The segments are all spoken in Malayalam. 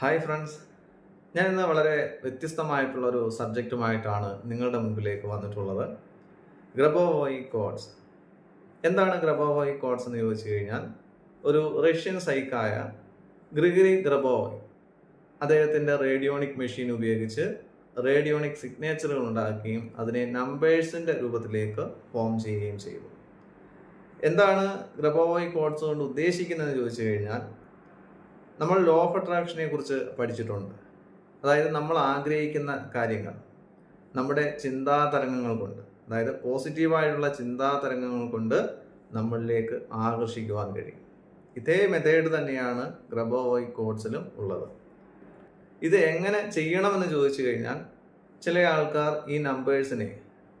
ഹായ് ഫ്രണ്ട്സ് ഞാൻ ഇന്ന് വളരെ വ്യത്യസ്തമായിട്ടുള്ള ഒരു സബ്ജക്റ്റുമായിട്ടാണ് നിങ്ങളുടെ മുമ്പിലേക്ക് വന്നിട്ടുള്ളത്. ഗ്രബോവോയി കോഡ്സ് എന്താണ് ഗ്രബോവോയി കോഡ്സ് എന്ന് ചോദിച്ചു കഴിഞ്ഞാൽ ഒരു റഷ്യൻ സൈക്കായ ഗ്രിഗറി ഗ്രബോവോയ് അദ്ദേഹത്തിന്റെ റേഡിയോണിക് മെഷീൻ ഉപയോഗിച്ച് റേഡിയോണിക് സിഗ്നേച്ചറുകൾ ഉണ്ടാക്കുകയും അതിനെ നമ്പേഴ്സിന്റെ രൂപത്തിലേക്ക് ഫോം ചെയ്യുകയും ചെയ്തു. എന്താണ് ഗ്രബോവോയി കോഡ്സ് കൊണ്ട് ഉദ്ദേശിക്കുന്നതെന്ന് ചോദിച്ചു കഴിഞ്ഞാൽ നമ്മൾ ലോ ഓഫ് അട്രാക്ഷനെ കുറിച്ച് പഠിച്ചിട്ടുണ്ട്. അതായത് നമ്മൾ ആഗ്രഹിക്കുന്ന കാര്യങ്ങൾ നമ്മുടെ ചിന്താ തരംഗങ്ങൾ കൊണ്ട് അതായത് പോസിറ്റീവായിട്ടുള്ള ചിന്താ തരംഗങ്ങൾ കൊണ്ട് നമ്മളിലേക്ക് ആകർഷിക്കുവാൻ കഴിയും. ഇതേ മെത്തേഡ് തന്നെയാണ് ഗ്രബോവോയ് കോഡ്സിലും ഉള്ളത്. ഇത് എങ്ങനെ ചെയ്യണമെന്ന് ചോദിച്ചു കഴിഞ്ഞാൽ ചില ആൾക്കാർ ഈ നമ്പേഴ്സിനെ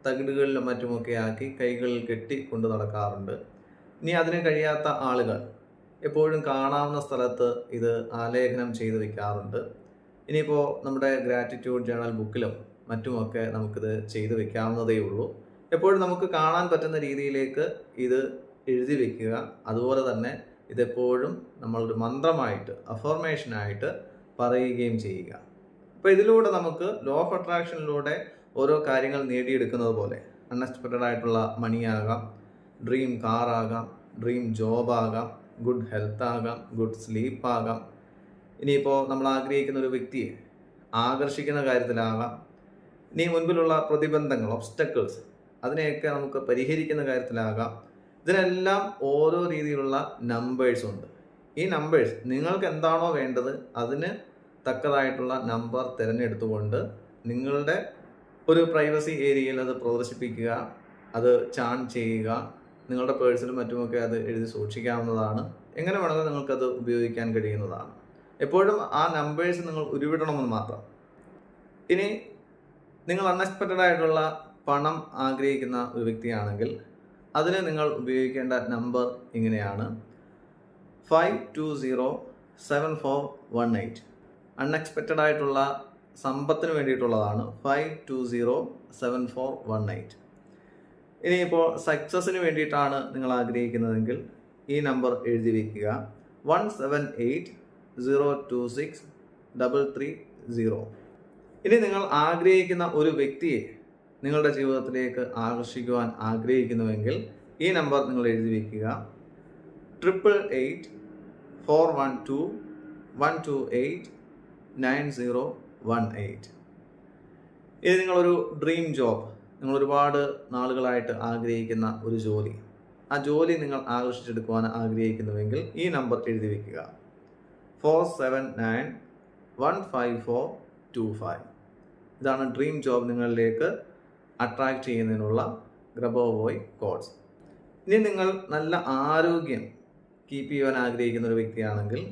തകിടുകളിലും മറ്റുമൊക്കെ ആക്കി കൈകളിൽ കെട്ടി കൊണ്ട് നടക്കാറുണ്ട്. ഇനി അതിന് കഴിയാത്ത ആളുകൾ എപ്പോഴും കാണാവുന്ന സ്ഥലത്ത് ഇത് ആലേഖനം ചെയ്ത് വെക്കാറുണ്ട്. ഇനിയിപ്പോൾ നമ്മുടെ ഗ്രാറ്റിറ്റ്യൂഡ് ജേണൽ ബുക്കിലും മറ്റുമൊക്കെ നമുക്കിത് ചെയ്തു വെക്കാവുന്നതേ ഉള്ളൂ. എപ്പോഴും നമുക്ക് കാണാൻ പറ്റുന്ന രീതിയിലേക്ക് ഇത് എഴുതി വെക്കുക. അതുപോലെ തന്നെ ഇതെപ്പോഴും നമ്മളൊരു മന്ത്രമായിട്ട് അഫോർമേഷനായിട്ട് പറയുകയും ചെയ്യുക. അപ്പോൾ ഇതിലൂടെ നമുക്ക് ലോ ഓഫ് അട്രാക്ഷനിലൂടെ ഓരോ കാര്യങ്ങൾ നേടിയെടുക്കുന്നത് പോലെ അൺഎക്സ്പെക്റ്റഡ് ആയിട്ടുള്ള മണിയാകാം ഡ്രീം കാറാകാം ഡ്രീം ജോബ് ആകാം ഗുഡ് ഹെൽത്ത് ആകാം ഗുഡ് സ്ലീപ്പ് ആകാം. ഇനിയിപ്പോൾ നമ്മൾ ആഗ്രഹിക്കുന്ന ഒരു വ്യക്തിയെ ആകർഷിക്കുന്ന കാര്യത്തിലാകാം. ഇനി മുൻപിലുള്ള പ്രതിബന്ധങ്ങൾ ഒബ്സ്റ്റക്കിൾസ് അതിനെയൊക്കെ നമുക്ക് പരിഹരിക്കുന്ന കാര്യത്തിലാകാം. ഇതിനെല്ലാം ഓരോ രീതിയിലുള്ള നമ്പേഴ്സ് ഉണ്ട്. ഈ നമ്പേഴ്സ് നിങ്ങൾക്ക് എന്താണോ വേണ്ടത് അതിന് തക്കതായിട്ടുള്ള നമ്പർ തിരഞ്ഞെടുത്തുകൊണ്ട് നിങ്ങളുടെ ഒരു പ്രൈവസി ഏരിയയിൽ അത് പ്രദർശിപ്പിക്കുക അത് ചാൺ ചെയ്യുക നിങ്ങളുടെ പേഴ്സിലും മറ്റുമൊക്കെ അത് എഴുതി സൂക്ഷിക്കാവുന്നതാണ്. എങ്ങനെ വേണമെങ്കിലും നിങ്ങൾക്കത് ഉപയോഗിക്കാൻ കഴിയുന്നതാണ്. എപ്പോഴും ആ നമ്പേഴ്സ് നിങ്ങൾ ഉരുവിടണമെന്ന് മാത്രം. ഇനി നിങ്ങൾ അൺഎക്സ്പെക്റ്റഡ് ആയിട്ടുള്ള പണം ആഗ്രഹിക്കുന്ന ഒരു വ്യക്തിയാണെങ്കിൽ അതിന് നിങ്ങൾ ഉപയോഗിക്കേണ്ട നമ്പർ ഇങ്ങനെയാണ്. Five two zero seven four one eight unexpected ആയിട്ടുള്ള സമ്പത്തിന് വേണ്ടിയിട്ടുള്ളതാണ്. Five two zero seven four one eight ഇനിയിപ്പോൾ സക്സസ്സിന് വേണ്ടിയിട്ടാണ് നിങ്ങൾ ആഗ്രഹിക്കുന്നതെങ്കിൽ ഈ നമ്പർ എഴുതി വയ്ക്കുക one seven eight zero two six double three zero ഇനി നിങ്ങൾ ആഗ്രഹിക്കുന്ന ഒരു വ്യക്തിയെ നിങ്ങളുടെ ജീവിതത്തിലേക്ക് ആകർഷിക്കുവാൻ ആഗ്രഹിക്കുന്നുവെങ്കിൽ ഈ നമ്പർ നിങ്ങൾ എഴുതി വയ്ക്കുക triple eight four one two one two eight nine zero one eight ഇത് നിങ്ങളൊരു ഡ്രീം ജോബ് നിങ്ങൾ ഒരുപാട് നാളുകളായിട്ട് ആഗ്രഹിക്കുന്ന ഒരു ജോലി. ആ ജോലി നിങ്ങൾ ആകർഷിച്ചെടുക്കുവാൻ ആഗ്രഹിക്കുന്നുവെങ്കിൽ ഈ നമ്പർ എഴുതി വയ്ക്കുക four seven nine one five four two five. ഇതാണ് ഡ്രീം ജോബ് നിങ്ങളിലേക്ക് അട്രാക്റ്റ് ചെയ്യുന്നതിനുള്ള ഗ്രബോവോയ് കോഡ്സ്. ഇനി നിങ്ങൾ നല്ല ആരോഗ്യം കീപ്പ് ചെയ്യുവാൻ ആഗ്രഹിക്കുന്ന ഒരു വ്യക്തിയാണെങ്കിൽ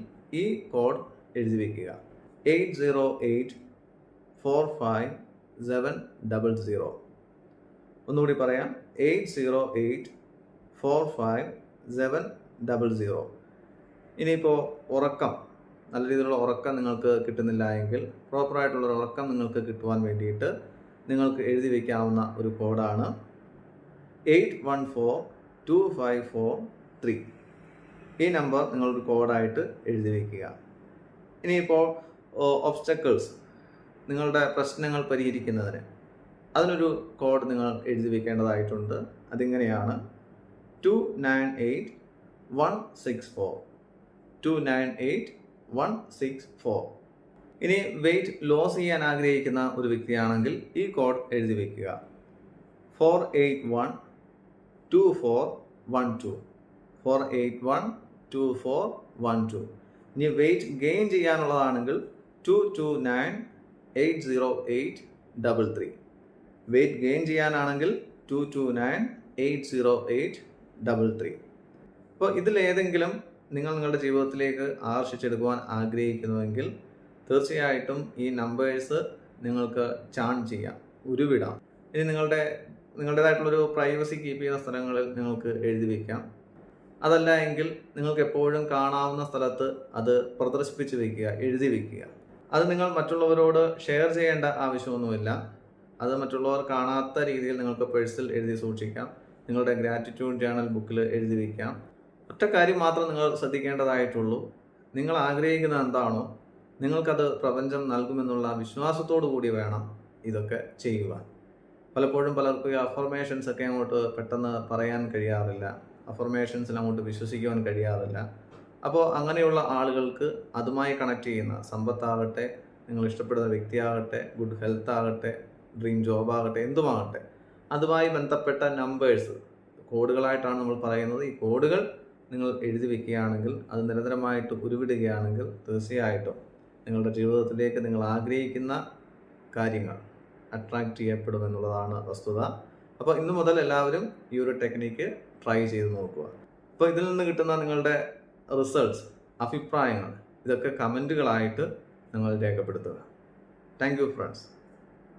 ഈ കോഡ് എഴുതി വയ്ക്കുക eight zero eight four five seven double zero. ഒന്നുകൂടി പറയാം. Eight zero eight four five seven double zero. ഇനിയിപ്പോൾ ഉറക്കം. നല്ല രീതിയിലുള്ള ഉറക്കം നിങ്ങൾക്ക് കിട്ടുന്നില്ല എങ്കിൽ പ്രോപ്പറായിട്ടുള്ളൊരു ഉറക്കം നിങ്ങൾക്ക് കിട്ടുവാൻ വേണ്ടിയിട്ട് നിങ്ങൾക്ക് എഴുതി വയ്ക്കാവുന്ന ഒരു കോഡാണ് eight one four two five four three. ഈ നമ്പർ നിങ്ങളൊരു കോഡായിട്ട് എഴുതി വയ്ക്കുക ഇനിയിപ്പോൾ ഒബ്സ്റ്റക്കിൾസ് നിങ്ങളുടെ പ്രശ്നങ്ങൾ പരിഹരിക്കുന്നതിന്. അതിനൊരു കോഡ് നിങ്ങൾ എഴുതി വെക്കേണ്ടതായിട്ടുണ്ട്. അതിങ്ങനെയാണ് two nine eight one six four two nine eight one six four ഇനി വെയിറ്റ് ലോസ് ചെയ്യാൻ ആഗ്രഹിക്കുന്ന ഒരു വ്യക്തിയാണെങ്കിൽ ഈ കോഡ് എഴുതി വെക്കുക. Four eight one two four one two four eight one two four one two ഇനി weight gain ചെയ്യാനുള്ളതാണെങ്കിൽ two two nine eight zero eight double three weight gain ചെയ്യാനാണെങ്കിൽ two two nine eight zero eight double three അപ്പോൾ ഇതിലേതെങ്കിലും നിങ്ങൾ നിങ്ങളുടെ ജീവിതത്തിലേക്ക് ആകർഷിച്ചെടുക്കുവാൻ ആഗ്രഹിക്കുന്നുവെങ്കിൽ തീർച്ചയായിട്ടും ഈ നമ്പേഴ്സ് നിങ്ങൾക്ക് ചാൺ ചെയ്യാം ഉരുവിടാം. ഇനി നിങ്ങളുടെ നിങ്ങളുടേതായിട്ടുള്ളൊരു പ്രൈവസി കീപ്പ് ചെയ്യുന്ന സ്ഥലങ്ങളിൽ നിങ്ങൾക്ക് എഴുതി വയ്ക്കാം അതല്ല എങ്കിൽ നിങ്ങൾക്ക് എപ്പോഴും കാണാവുന്ന സ്ഥലത്ത് അത് പ്രദർശിപ്പിച്ച് വയ്ക്കുക എഴുതി വയ്ക്കുക അത് നിങ്ങൾ മറ്റുള്ളവരോട് ഷെയർ ചെയ്യേണ്ട ആവശ്യമൊന്നുമില്ല. അത് മറ്റുള്ളവർ കാണാത്ത രീതിയിൽ നിങ്ങൾക്ക് പേഴ്സിൽ എഴുതി സൂക്ഷിക്കാം. നിങ്ങളുടെ ഗ്രാറ്റിറ്റ്യൂഡ് ജേണൽ ബുക്കിൽ എഴുതി വയ്ക്കാം ഒറ്റ കാര്യം മാത്രം നിങ്ങൾ ശ്രദ്ധിക്കേണ്ടതായിട്ടുള്ളൂ. നിങ്ങൾ ആഗ്രഹിക്കുന്നത് എന്താണോ നിങ്ങൾക്കത് പ്രപഞ്ചം നൽകുമെന്നുള്ള വിശ്വാസത്തോടു കൂടി വേണം ഇതൊക്കെ ചെയ്യുവാൻ. പലപ്പോഴും പലർക്കും ഈ അഫർമേഷൻസ് ഒക്കെ അങ്ങോട്ട് പെട്ടെന്ന് പറയാൻ കഴിയാറില്ല. അഫർമേഷൻസിൽ അങ്ങോട്ട് വിശ്വസിക്കുവാൻ കഴിയാറില്ല. അപ്പോൾ അങ്ങനെയുള്ള ആളുകൾക്ക് അതുമായി കണക്ട് ചെയ്യുന്ന സമ്പത്താകട്ടെ നിങ്ങൾ ഇഷ്ടപ്പെടുന്ന വ്യക്തിയാകട്ടെ ഗുഡ് ഹെൽത്ത് ആകട്ടെ ഡ്രീം ജോബ് ആകട്ടെ എന്തുമാകട്ടെ അതുമായി ബന്ധപ്പെട്ട നമ്പേഴ്സ് കോഡുകളായിട്ടാണ് നമ്മൾ പറയുന്നത്. ഈ കോഡുകൾ നിങ്ങൾ എഴുതി വെക്കുകയാണെങ്കിൽ അത് നിരന്തരമായിട്ട് ഉരുവിടുകയാണെങ്കിൽ തീർച്ചയായിട്ടും നിങ്ങളുടെ ജീവിതത്തിലേക്ക് നിങ്ങൾ ആഗ്രഹിക്കുന്ന കാര്യങ്ങൾ അട്രാക്റ്റ് ചെയ്യപ്പെടുമെന്നുള്ളതാണ് വസ്തുത. അപ്പോൾ ഇന്നു മുതൽ എല്ലാവരും ഈ ഒരു ടെക്നിക്ക് ട്രൈ ചെയ്ത് നോക്കുക. അപ്പോൾ ഇതിൽ നിന്ന് കിട്ടുന്ന നിങ്ങളുടെ റിസൾട്ട്സ് അഭിപ്രായങ്ങൾ ഇതൊക്കെ കമന്റുകളായിട്ട് നിങ്ങൾ രേഖപ്പെടുത്തുക. Thank you friends